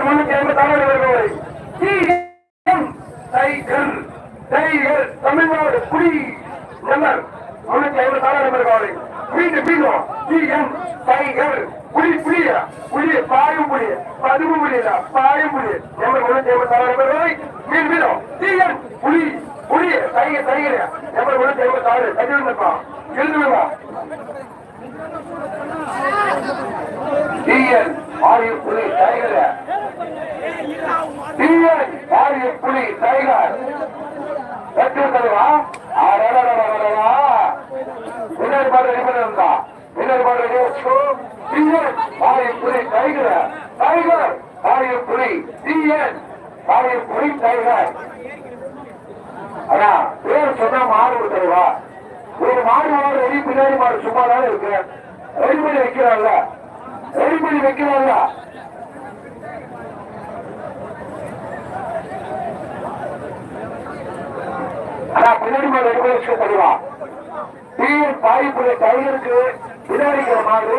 முன்னூத்தி ஐம்பத்தி ஆறு வருபவரை டைகர் டைகர் தமிழ்நாடு குடி நம்பர் முன்னூத்தி ஐம்பத்தி ஆறு நம்பர் காலை மீண்டும் மீண்டும் டிஎம் டைகர் புலி புலிய புலி பாயும் புலி பதுவு புலியில பாயும் புலி நம்பர் முன்னூத்தி ஐம்பத்தி ஆறு நம்பர் காலை மீண்டும் மீண்டும் டிஎம் புலி புலி டைகர் டைகர் நம்பர் முன்னூத்தி ஐம்பத்தி ஆறு கட்டி விடுப்பா எழுதுவா டிஎன் ஆயுள் புலி டைகர் டிஎன் புலி டைகர் கட்டி விட்டதுவா முன்னாடி பாடு ரெடி பண்ணிருந்தா முன்னாடி பாடு ரெடி வச்சுக்கோ டிஎன் ஆயுள் புலி டைகர் டைகர் ஆயுள் புலி டிஎன் ஆயுள் புலி டைகர் அண்ணா பேர் சொன்னா மாறு கொடுத்துருவா ஒரு மாடு மாடு பின்னாடி மாடு சும்மா தானே இருக்கு ரெடி பண்ணி வைக்கிறான்ல ரெடி பண்ணி வைக்கிறான்ல பின்னாடி பண்ணி வச்சுக்க தெரியுமா தீர் பாய்ப்புடைய டைகருக்கு இருக்கிற மாடு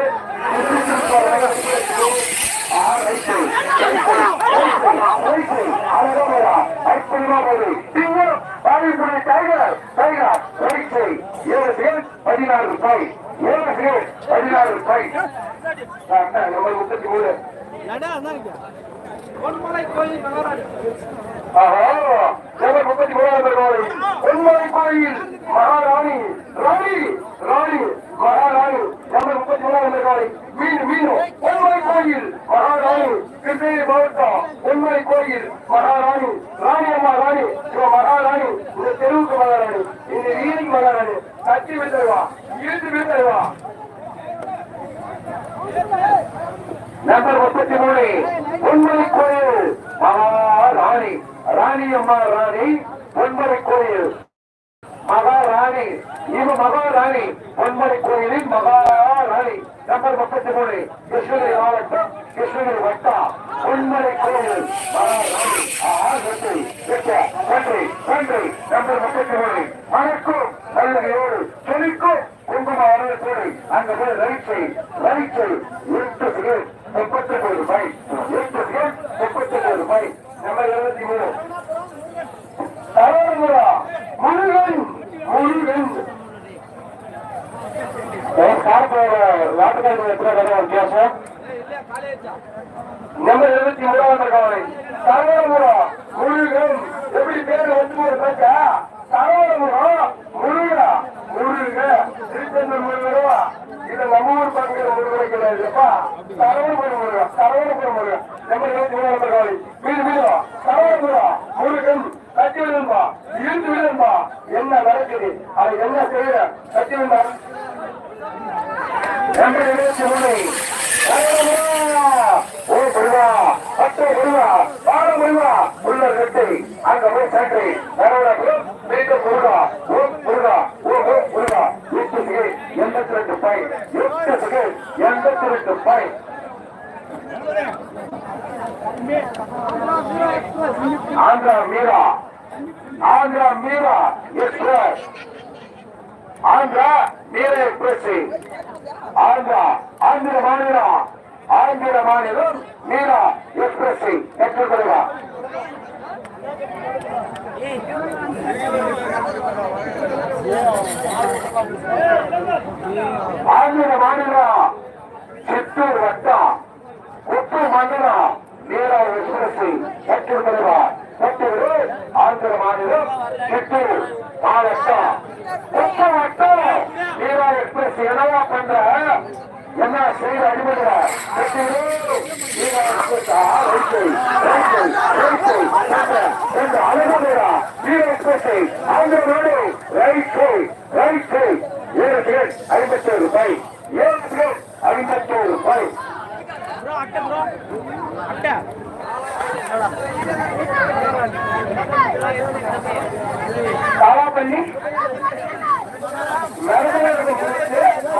பதினாறு ரூபாய் ஏழு பேர் பதினாறு ரூபாய் முப்பத்தி மூணு. பொன்மலை கோயில் மகாராஜா. ஆஹா, நம்பர் பொன்மலை கோயில் மகாராணி ராணி ராணி மகாராணி. நம்பர் முப்பத்தி மூணாவது ரூபாய் மீன் மீன். பொன்மலை கோயில் மகாராணி. கிருஷ்ணகிரி மாவட்டம் பொன்மலை கோயில் மகாராணி. ராணி அம்மா ராணி. இவ மகாராணி. இந்த தெருவுக்கு மகாராணி. இந்த வீதிக்கு மகாராணி. கட்டி விட்டுருவா இழுத்து விட்டுருவா நம்பர் முப்பத்தி மூணு. பொன்மலை கோயில் மகாராணி. ராணி அம்மா ராணி. பொன்மலை கோயில். மகாராணி இவ மகாராணி பொன்மலை கோயிலின் மகாராணி. நம்பர் முப்பத்தி மூணு கிருஷ்ணகிரி மாவட்டம் கிருஷ்ணகிரி வட்டா. பொன்மலை கோயில் மகாராணி. நன்றி நன்றி நம்பர் முப்பத்தி மூணு வணக்கம் நல்லதையோடு சொல்லிக்கும் குங்கும அரசோடு அங்க போய் ரைட் சைடு எட்டு முப்பத்தி ஒன்பது ரூபாய் எட்டு முப்பத்தி ஒன்பது ரூபாய் நம்பர் இருபத்தி மூணு தரவரா முருகன் முருகன். கார்போட நாட்டுக்காரங்க எத்தனை வித்தியாசம்? நம்ம இருபத்தி மூணாவது காலை தரவரா முருகன். எப்படி பேர் வந்து ஒரு பேச்சா? தரவரா முருகா. முருக. திருச்செந்தூர் முருகா இது நம்ம ஊர் பங்குற முருகனை கிடையாதுப்பா தரவரபுரம் முருகா. தரவரபுரம் முருகா. நம்ம இருபத்தி மூணாவது காலை மீது மீதுவா முருகன். கட்டி விடும்பா இருந்து விடும்பா என்ன நடக்குது? அது என்ன செய்ய? கட்டி விடும்பா இருபத்தி மூணு ஓ முருகா. பத்து முருகா. பாட முருகா. உள்ள கட்டி அங்க போய் ஓ ஓ ஓ எட்டு எண்பத்தி ரெண்டு எட்டு எண்பத்தி ரெண்டு ஆந்திரா மீரா. ஆந்திரா மீரா எக்ஸ்பிரஸ். ஆந்திரா மீரா எக்ஸ்பிரஸ். ஆந்திரா ஆந்திர மாநிலம் ஆந்திர மாநிலம் மீரா எக்ஸ்பிரஸ். எட்டுக்கொள்வா ஆந்திர மாநிலம் சித்தூர் வட்டம் உப்பு மண்டலம் மீரா எக்ஸ்பிரஸ் எட்டுக்கொள்வா எட்டு ஆந்திர மாநிலம் சித்தூர் மாவட்டம் உப்பு வட்டம் மீரா எக்ஸ்பிரஸ் என்னவா பண்ற என்ன செய்த அடிபடுற அழகுடா வீர எக்ஸ்பிரஸை ஆந்திர நாடு ரைட் சைட் ரைட் சைட் ஏழு டிக்கெட் ஐம்பத்தோரு ரூபாய். ஏழு டிக்கெட் ஐம்பத்தோரு ரூபாய். ப்ரோ அட்டை காலாப்பள்ளி மரதனருக்கு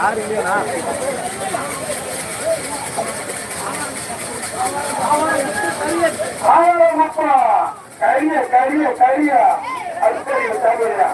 யாரும் இல்லையா கரிய கரிய கரிய. அற்புதம் கரியா